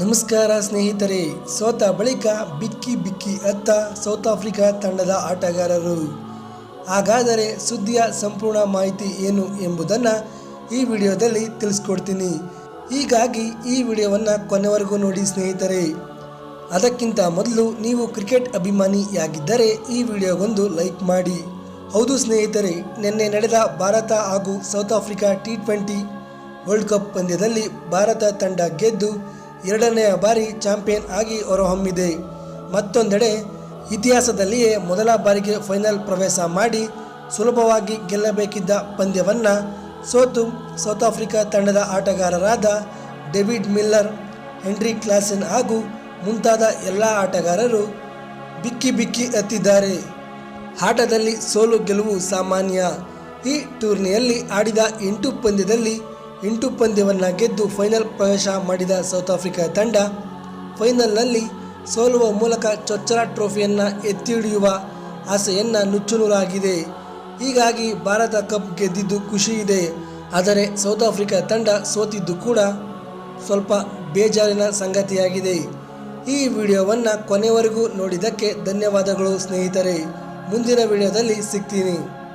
ನಮಸ್ಕಾರ ಸ್ನೇಹಿತರೆ, ಸೋತ ಬಳಿಕ ಬಿಕ್ಕಿ ಬಿಕ್ಕಿ ಅತ್ತ ಸೌತ್ ಆಫ್ರಿಕಾ ತಂಡದ ಆಟಗಾರರು. ಹಾಗಾದರೆ ಸುದ್ದಿಯ ಸಂಪೂರ್ಣ ಮಾಹಿತಿ ಏನು ಎಂಬುದನ್ನು ಈ ವಿಡಿಯೋದಲ್ಲಿ ತಿಳಿಸ್ಕೊಡ್ತೀನಿ. ಹೀಗಾಗಿ ಈ ವಿಡಿಯೋವನ್ನು ಕೊನೆವರೆಗೂ ನೋಡಿ ಸ್ನೇಹಿತರೆ. ಅದಕ್ಕಿಂತ ಮೊದಲು ನೀವು ಕ್ರಿಕೆಟ್ ಅಭಿಮಾನಿಯಾಗಿದ್ದರೆ ಈ ವಿಡಿಯೋಗೊಂದು ಲೈಕ್ ಮಾಡಿ. ಹೌದು ಸ್ನೇಹಿತರೆ, ನಿನ್ನೆ ನಡೆದ ಭಾರತ ಹಾಗೂ South Africa T twenty world cup ಪಂದ್ಯದಲ್ಲಿ ಭಾರತ ತಂಡ ಗೆದ್ದು ಎರಡನೆಯ ಬಾರಿ ಚಾಂಪಿಯನ್ ಆಗಿ ಹೊರಹೊಮ್ಮಿದೆ. ಮತ್ತೊಂದೆಡೆ ಇತಿಹಾಸದಲ್ಲಿಯೇ ಮೊದಲ ಬಾರಿಗೆ ಫೈನಲ್ ಪ್ರವೇಶ ಮಾಡಿ ಸುಲಭವಾಗಿ ಗೆಲ್ಲಬೇಕಿದ್ದ ಪಂದ್ಯವನ್ನು ಸೋತು ಸೌತ್ ಆಫ್ರಿಕಾ ತಂಡದ ಆಟಗಾರರಾದ ಡೇವಿಡ್ ಮಿಲ್ಲರ್, ಹೆನ್ರಿ ಕ್ಲಾಸನ್ ಹಾಗೂ ಮುಂತಾದ ಎಲ್ಲ ಆಟಗಾರರು ಬಿಕ್ಕಿ ಬಿಕ್ಕಿ ಹತ್ತಿದ್ದಾರೆ ಆಟದಲ್ಲಿ ಸೋಲು ಗೆಲುವು ಸಾಮಾನ್ಯ. ಈ ಟೂರ್ನಿಯಲ್ಲಿ ಆಡಿದ ಎಂಟು ಪಂದ್ಯದಲ್ಲಿ ಎಂಟು ಪಂದ್ಯವನ್ನು ಗೆದ್ದು ಫೈನಲ್ ಪ್ರವೇಶ ಮಾಡಿದ ಸೌತ್ ಆಫ್ರಿಕಾ ತಂಡ ಫೈನಲ್ನಲ್ಲಿ ಸೋಲುವ ಮೂಲಕ ಚೊಚ್ಚಲ ಟ್ರೋಫಿಯನ್ನು ಎತ್ತಿ ಹಿಡಿಯುವ ಆಸೆಯನ್ನು ನುಚ್ಚುನೂರಾಗಿದೆ. ಹೀಗಾಗಿ ಭಾರತ ಕಪ್ ಗೆದ್ದಿದ್ದು ಖುಷಿ ಇದೆ. ಆದರೆ ಸೌತ್ ಆಫ್ರಿಕಾ ತಂಡ ಸೋತಿದ್ದು ಕೂಡ ಸ್ವಲ್ಪ ಬೇಜಾರಿನ ಸಂಗತಿಯಾಗಿದೆ. ಈ ವಿಡಿಯೋವನ್ನು ಕೊನೆವರೆಗೂ ನೋಡಿದ್ದಕ್ಕೆ ಧನ್ಯವಾದಗಳು ಸ್ನೇಹಿತರೆ. ಮುಂದಿನ ವಿಡಿಯೋದಲ್ಲಿ ಸಿಗ್ತೀನಿ.